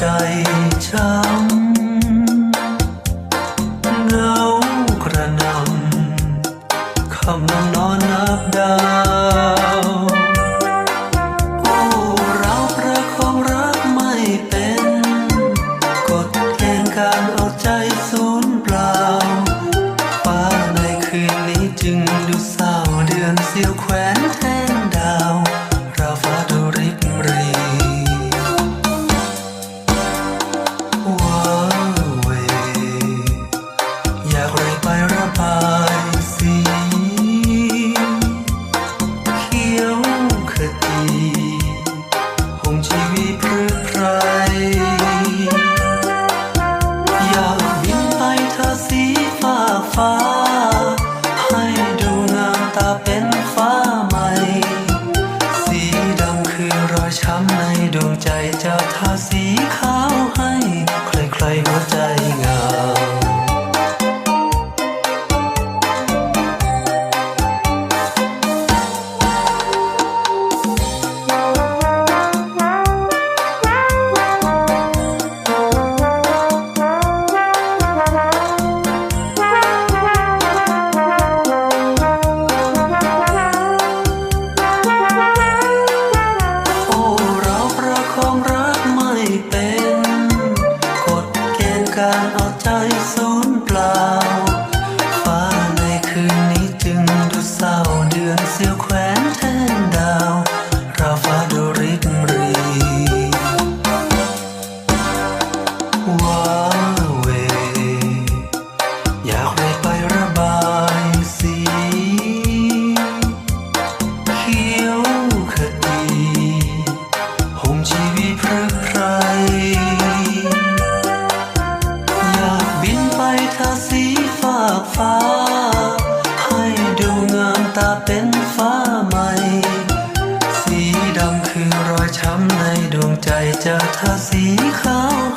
ใจเจ้า ใจเจ้ากทาสีขาว การเอาใจสูญเปล่า ฟ้าในคืนนี้จึงดูเศร้าเดือนเสียว ฟ้า ให้ดูงามตาเป็นฟ้าใหม่ สีดำคือรอยช้ำในดวงใจจะเธอสีขาว